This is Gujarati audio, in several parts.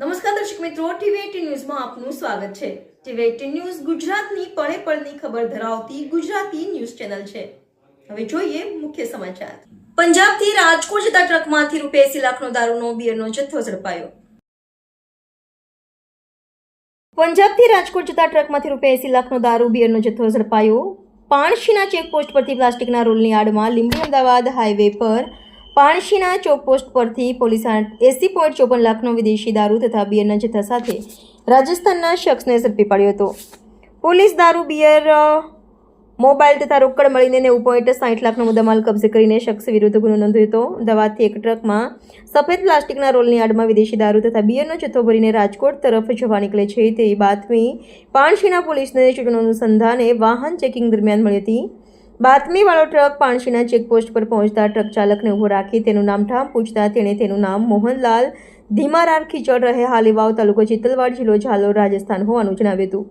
નમસ્કાર દર્શક મિત્રો ટીવી ન્યૂઝમાં આપનું સ્વાગત છે. ટીવી એટીન ન્યૂઝ ગુજરાતની પળે પળની ખબર ધરાવતી ગુજરાતી ન્યૂઝ ચેનલ છે. હવે જોઈએ મુખ્ય સમાચાર. પંજાબથી રાજકોટ જતા ટ્રકમાંથી રૂપિયા એસી લાખનો દારૂનો, બિયરનો જથ્થો ઝડપાયો. પંજાબથી રાજકોટ જતા ટ્રકમાંથી રૂપિયા એસી લાખનો દારૂ, બિયરનો જથ્થો ઝડપાયો. પાણશીના ચેકપોસ્ટ પરથી પ્લાસ્ટિકના રોલની આડમાં લીંબડી અમદાવાદ હાઈવે પર પાણશીના ચોકપોસ્ટ પરથી પોલીસ એસી પોઈન્ટ ચોપન લાખનો વિદેશી દારૂ તથા બિયરના જથ્થા સાથે રાજસ્થાનના શખ્સને ઝડપી પાડ્યો હતો. પોલીસ દારૂ બિયર મોબાઈલ તથા રોકડ મળીને નેવું પોઈન્ટ સાઠ લાખનો મુદ્દામાલ કબજે કરીને શખ્સ વિરુદ્ધ ગુનો નોંધ્યો હતો. અમદાવાદથી એક ટ્રકમાં સફેદ પ્લાસ્ટિકના રોલની આડમાં વિદેશી દારૂ તથા બિયરનો જથ્થો ભરીને રાજકોટ તરફ જવા નીકળે છે. તેવી બાતમી પાણશીના પોલીસને ચૂંટણી અનુસંધાને વાહન ચેકિંગ દરમિયાન મળી હતી. બાતમીવાળો ટ્રક પાણશીના ચેકપોસ્ટ પર પહોંચતા ટ્રક ચાલકને ઊભો રાખી તેનું નામ ઠામ પૂછતા તેણે તેનું નામ મોહનલાલ ધીમારાર ખીચડ રહે. હાલીવાવ તાલુકો ચિત્તલવાડ જિલ્લો ઝાલોર, રાજસ્થાન હોવાનું જણાવ્યું હતું.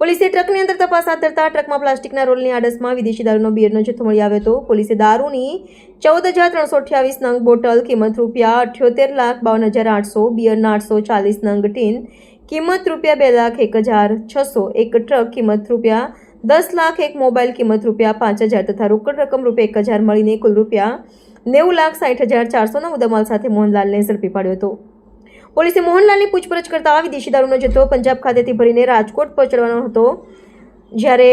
પોલીસે ટ્રકની અંદર તપાસ હાથ ધરતા ટ્રકમાં પ્લાસ્ટિકના રોલની આડસમાં વિદેશી દારૂનો બિયરનો જથ્થો મળી આવ્યો હતો. પોલીસે દારૂની ચૌદ હજાર ત્રણસો અઠ્યાવીસ નંગ બોટલ, કિંમત રૂપિયા અઠ્યોતેર લાખ બાવન હજાર આઠસો, બિયરના આઠસો ચાલીસ નંગ ટીન, કિંમત રૂપિયા બે લાખ એક હજાર છસો એક ટ્રક, કિંમત રૂપિયા દસ લાખ એક મોબાઈલ કિંમત રૂપિયા, પાંચ હજાર તથા રોકડ રકમ રૂપિયા એક હજાર મળીને કુલ રૂપિયા નેવું લાખ સાઠ હજાર ચારસોના મુદ્દામાલ સાથે મોહનલાલને ઝડપી પાડ્યો હતો. પોલીસે મોહનલાલની પૂછપરછ કરતા વિદેશી દારૂનો જથ્થો પંજાબ ખાતેથી ભરીને રાજકોટ પહોંચાડવાનો હતો. જ્યારે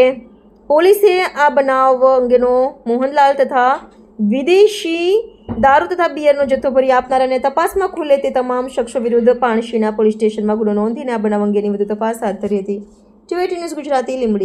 પોલીસે આ બનાવ અંગેનો મોહનલાલ તથા વિદેશી દારૂ તથા બિયરનો જથ્થો ભરી આપનાર અને તપાસમાં ખુલે તે તમામ શખ્સો વિરુદ્ધ પાણશીના પોલીસ સ્ટેશનમાં ગુનો નોંધીને આ બનાવ અંગેની વધુ તપાસ હાથ ધરી હતી. TV news Gujarati, Limbdi.